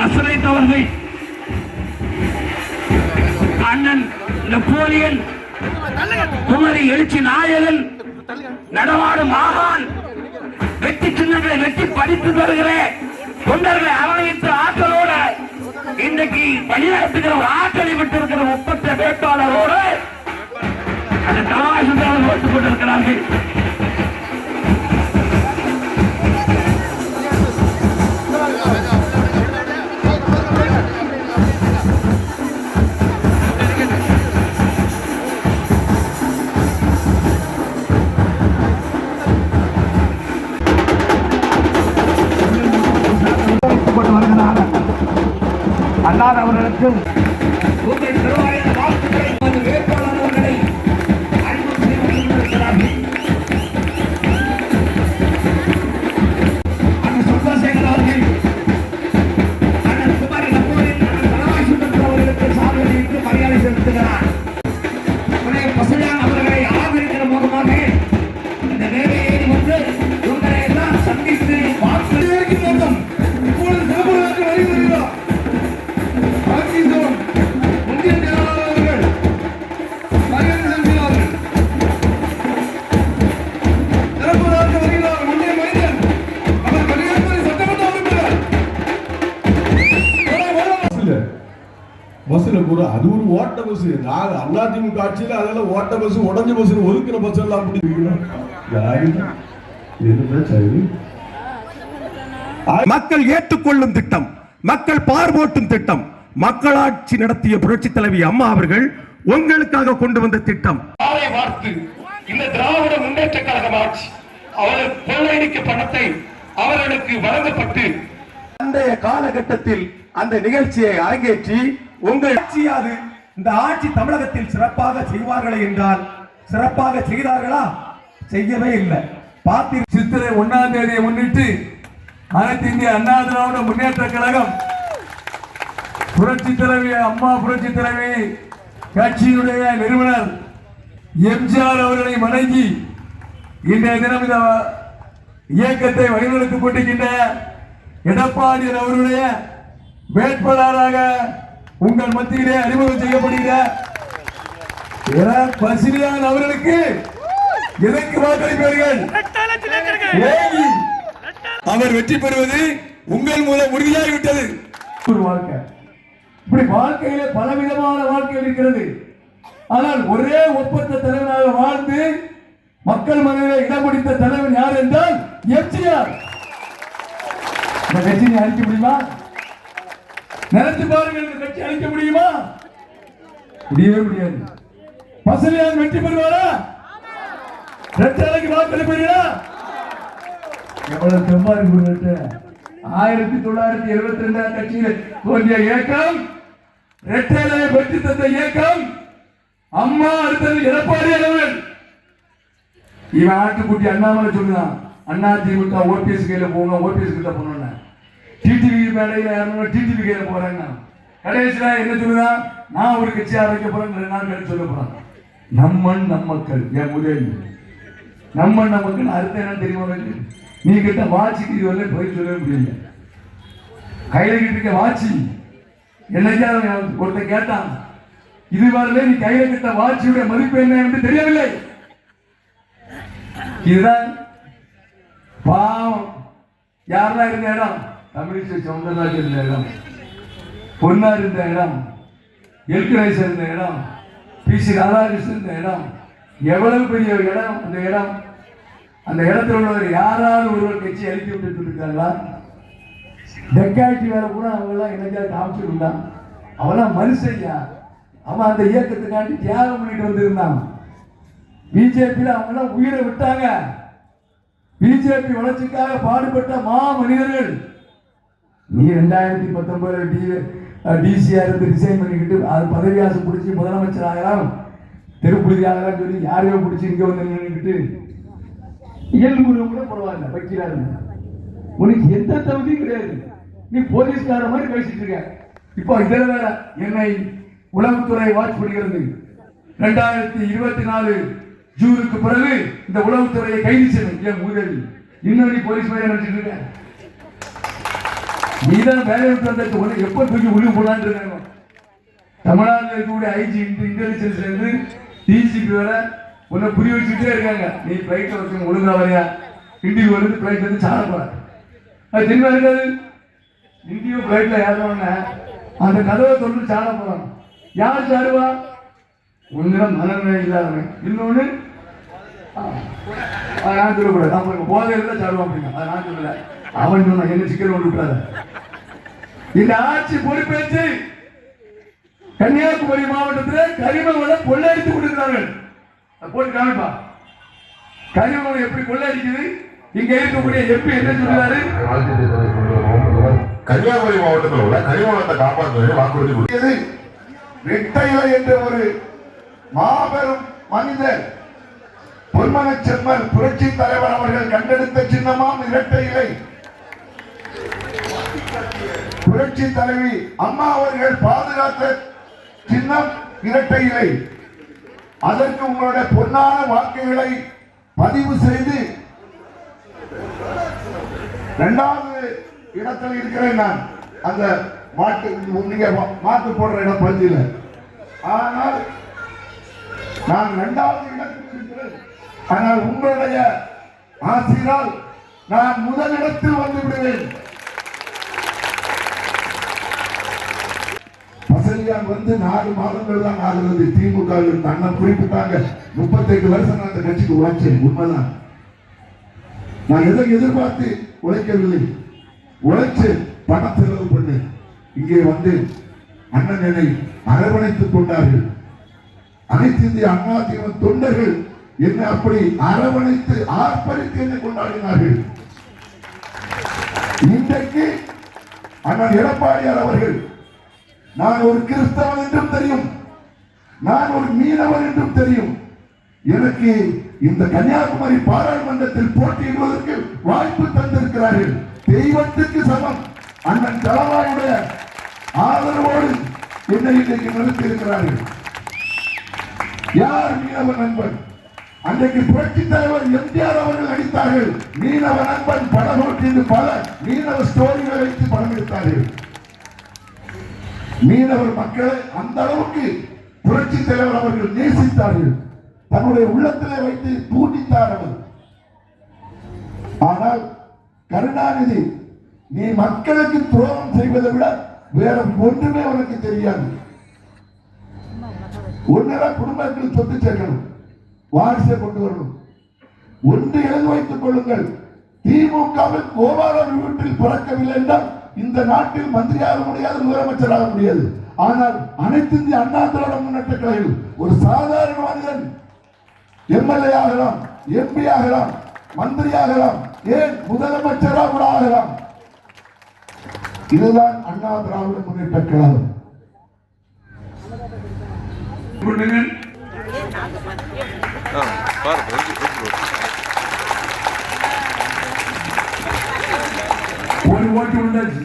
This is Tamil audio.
நசரைத் அண்ணன் நெப்போலியன் குமரி எழுச்சி நாயகன் நடமாடும் ஆகான் வெற்றி சின்னங்களை வெற்றி படித்து தருகிற தொண்டர்களை அரவணைத்து ஆற்றலோட இன்னைக்கு வழிநடத்துகிற ஒரு ஆற்றலை பெற்றிருக்கிற ஒப்பற்ற வேட்பாளரோடு அந்த தலாசுந்தாலும் ஒத்துக் கொண்டிருக்கிறார்கள். அல்லாத அவர்களுக்கு உங்கள் திருவாயிர வாக்குகளை அது ஒரு ஓட்ட பஸ் நாங்க அதிமுக ஆட்சியில அதெல்லாம் ஓட்ட பஸ் உடஞ்ச பஸ் ஒதுக்குற பஸ் எல்லாம் மக்கள் ஏற்றுக்கொள்ளும் திட்டம் மக்கள் பார்வோட்டும் திட்டம். மக்களாட்சி நடத்திய புரட்சி தலைவி அம்மா அவர்கள் உங்களுக்காக கொண்டு வந்த திட்டம். இந்த திராவிட முன்னேற்ற கழகம் ஆட்சி அவர்கள் கொள்ளையடிக்க பணத்தை அவர்களுக்கு வழங்கப்பட்டு அன்றைய காலகட்டத்தில் அந்த நிகழ்ச்சியை அரங்கேற்றி உங்கள் ஆட்சியாது இந்த ஆட்சி தமிழகத்தில் சிறப்பாக செய்வார்களே என்றால் சிறப்பாக செய்தார்களா? செய்யவே இல்லை. பார்த்து சித்திரை ஒன்னாம் தேதியை முன்னிட்டு அனைத்து இந்திய அண்ணா திராவிட முன்னேற்ற கழகம் புரட்சி தலைவி அம்மா புரட்சி தலைவி கட்சியினுடைய நிறுவனர் எம்ஜிஆர் அவர்களை வணங்கி இன்றைய தினம் இந்த இயக்கத்தை வழிநடத்திக் கொண்டிருக்கின்ற எடப்பாடி அவருடைய வேட்பாளராக உங்கள் மத்தியிலே அறிமுகம் செய்யப்படுகிற பசிலியான் அவர்களுக்கு எதற்கு வாக்களிப்பீர்கள். அவர் வெற்றி பெறுவது உங்கள் மூலம் உறுதியாகிவிட்டது ஒரு வாழ்க்கை. இப்படி வாழ்க்கையிலே பலவிதமான வாழ்க்கை இருக்கிறது. ஆனால் ஒரே ஒப்பந்த தலைவனாக வாழ்ந்து மக்கள் மனதில் இடம் பிடித்த தலைவன் யார் என்றால் எம்ஜிஆர். இந்த அழிக்க முடியுமா? நினைச்சு பாருங்கள் இந்த கட்சி அழிக்க முடியுமா? முடியவே முடியாது. பசலியான் வெற்றி பெறுவாரா? ரெட்டலைக்கு வாக்களிப்பீர்களா எவ்வளவு செம்மாறி இருக்கு ஆயிரத்தி தொள்ளாயிரத்தி எழுபத்தி ரெண்டாம் கட்சியில் தோன்றிய இயக்கம் ரெட்டலை வெற்றி தந்த இயக்கம் அம்மா அடுத்தது எடப்பாடி அவர்கள். இவன் ஆட்டுக்குட்டி அண்ணாமலை சொல்லுதான் அண்ணா திமுக ஓபிஎஸ் கையில போகணும் ஓபிஎஸ் கிட்ட போகணும் டிடிவி மேடையில் யாரும் டிடிவி கையில் போகிறாங்க கடைசியில் என்ன சொல்லுதான் நான் ஒரு கட்சி ஆரம்பிக்க போகிறேன் ரெண்டு நாள் கழிச்சு சொல்ல போறான் நம்மன் நம் மக்கள் என் முதல். நம்மன் நம் மக்கள் அர்த்தம் என்ன தெரியுமா உங்களுக்கு? நீ கிட்ட வாட்சிக்கு இது வரல போய் சொல்லவே முடியல. கையில் கிட்ட இருக்க வாட்சி என்னைக்காவது ஒருத்தன் கேட்டான் இது வரல நீ கையில கிட்ட வாட்சியுடைய மதிப்பு என்ன என்று தெரியவில்லை. இதுதான் பாவம். யாரெல்லாம் இருந்த இடம்? தமிழிசை சவுந்தரராஜ் இருந்த இடம் பொன்னா இருந்த இடம் எல்கரேஸ் இருந்த இடம் பி சி ராதாகிருஷ்ணன் இருந்த இடம் எவ்வளவு பெரிய இடம் அந்த இடம்? அந்த இடத்துல உள்ளவர் யாராவது ஒருவர் கட்சி எழுப்பி விட்டு இருக்காங்களா வேலை கூட அவங்கெல்லாம் என்னைக்காவது காமிச்சிருந்தான் அவெல்லாம் மனுஷையா அவன் அந்த இயக்கத்துக்காண்டி தியாகம் பண்ணிட்டு வந்திருந்தான். பிஜேபியில் அவங்களாம் உயிரை விட்டாங்க. பிஜேபி வளர்ச்சிக்காக பாடுபட்ட மா மனிதர்கள் நீ ரெண்டாயிரத்தி பத்தொன்பதுல டி டிசிஆர் இருந்து ரிசைன் பண்ணிக்கிட்டு அது பதவி ஆசை பிடிச்சி முதலமைச்சர் ஆகலாம் தெருப்புழுதி ஆகலாம் சொல்லி யாரையோ பிடிச்சி இங்கே வந்து நின்றுக்கிட்டு இயல்பு கூட பரவாயில்ல வைக்கிறாரு உனக்கு எந்த தகுதியும் கிடையாது. நீ போலீஸ்கார மாதிரி பேசிட்டு இருக்க. இப்போ இதில் வேற என்னை உளவுத்துறை வாட்ச் பண்ணுகிறது ரெண்டாயிரத்தி இருபத்தி நாலு ஜூனுக்கு பிறகு இந்த உளவுத்துறையை கைது செய்யணும் என் முதலி இன்னும் நீ போலீஸ் மாதிரி நினைச்சிட்டு இருக்க. நீதான் வேலை விட்டு வந்தாச்சு உன்னை எப்ப தூக்கி உள்ள போலான்னு இருக்காங்க? தமிழ்நாட்டில் இருக்கக்கூடிய ஐஜி இன்டெலிஜென்ஸ்ல இருந்து டிஜிபி வர உன்னை புரிய வச்சுட்டே இருக்காங்க. நீ பிளைட்ல வச்சு ஒழுங்கா வரையா இண்டிகோ வந்து பிளைட் வந்து சாட போற அது திரும்ப இருக்காது? இந்தியோ பிளைட்ல ஏறணும்னா அந்த கதவை தொடர்ந்து சாட போறான் யார் சாடுவா? ஒன்னும் மனநிலை இல்லாதவன். இன்னொன்று நான் சொல்லக்கூடாது. நான் உங்களுக்கு போதையில் தான் சாடுவான் அப்படிங்க அதை நான் சொல்லலை. அவன் சொன்னான் என்ன சிக்கல் கொண்டு விட்டாத இந்த ஆட்சி பொறுப்பேற்று கன்னியாகுமரி மாவட்டத்தில் கரிம வளம் கொள்ளையடித்து கொடுக்கிறார்கள் போட்டு காமிப்பா. கரிம வளம் எப்படி கொள்ளையடிக்குது? இங்க இருக்கக்கூடிய எம்பி என்ன சொல்றாரு? கன்னியாகுமரி மாவட்டத்தில் உள்ள கனிமவளத்தை காப்பாற்றுவதை வாக்குறுதி கொடுத்தது ரெட்டையிலை என்ற ஒரு மாபெரும் மனிதர் பொன்மன செம்மல் புரட்சி தலைவர் அவர்கள் கண்டெடுத்த சின்னமாம் இரட்டை இலை. புரட்சி தலைவி அம்மா அவர்கள் பாதுகாத்த சின்னம் இரட்டை இலை. அதற்கு உங்களுடைய பொன்னான வாக்குகளை பதிவு செய்து இரண்டாவது இடத்தில் இருக்கிறேன் நான். அந்த மாட்டு நீங்க மாட்டு போடுற இடம் பகுதியில். ஆனால் நான் இரண்டாவது இடத்தில் இருக்கிறேன். ஆனால் உங்களுடைய ஆசிரால் நான் முதல் இடத்தில் வந்து விடுவேன். பசலியான் வந்து நாலு மாதங்கள் தான் ஆகுது. திமுக அண்ணன் குறிப்பிட்டாங்க. முப்பத்தெட்டு வருஷம் நான் அந்த கட்சிக்கு உழைச்சேன். உண்மைதான். நான் எதை எதிர்பார்த்து உழைக்கவில்லை. உழைச்சு பணம் செலவு பண்ணு இங்கே வந்து அண்ணன் என்னை அரவணைத்துக் கொண்டார்கள். அனைத்து இந்திய அண்ணா திமுக தொண்டர்கள் என்னை அப்படி அரவணைத்து ஆர்ப்பரித்து என்னை கொண்டாடினார்கள். இன்றைக்கு அண்ணன் எடப்பாடியார் அவர்கள் நான் ஒரு கிறிஸ்தவன் என்றும் தெரியும். நான் ஒரு மீனவர் என்றும் தெரியும். எனக்கு இந்த கன்னியாகுமரி பாராளுமன்றத்தில் போட்டியிடுவதற்கு வாய்ப்பு தந்திருக்கிறார்கள். தெய்வத்துக்கு சமம். அண்ணன் தலவாயுடைய ஆதரவோடு என்னை இன்றைக்கு நிறுத்தி இருக்கிறார்கள் யார் மீனவ நண்பன்? அன்றைக்கு புரட்சி தலைவர் எம்ஜிஆர் அவர்கள் அடித்தார்கள். மீனவ நண்பன் படம் பல. மீனவ ஸ்டோரிகளை வைத்து படம் எடுத்தார்கள். மீனவர் மக்களை அந்த அளவுக்கு புரட்சி தலைவர் அவர்கள் நேசித்தார்கள். தன்னுடைய உள்ளத்திலே வைத்து தூண்டித்தார் அவர். ஆனால் கருணாநிதி நீ மக்களுக்கு துரோகம் செய்வதை விட வேற ஒன்றுமே உனக்கு தெரியாது. ஒன்றுதான் குடும்பத்தில் சொத்து சேர்க்கணும். வாரிசை கொண்டு வரணும். ஒன்று எழுதி வைத்துக் கொள்ளுங்கள். திமுகவில் கோபாலர் வீட்டில் பிறக்கவில்லை என்றால் இந்த நாட்டில் மந்திரியாக முடியாது முதலமைச்சராக முடியாது. ஆனால் அனைத்து இந்திய அண்ணா திராவிட முன்னேற்ற கழகம் ஒரு சாதாரண மனிதன் எம்எல்ஏ ஆகலாம் எம்பி ஆகலாம் மந்திரி ஆகலாம் ஏன் முதலமைச்சராக கூட ஆகலாம். இதுதான் அண்ணா திராவிட முன்னேற்ற கழகம். கொடுங்க ஒரு ஓட்டு உண்டாச்சு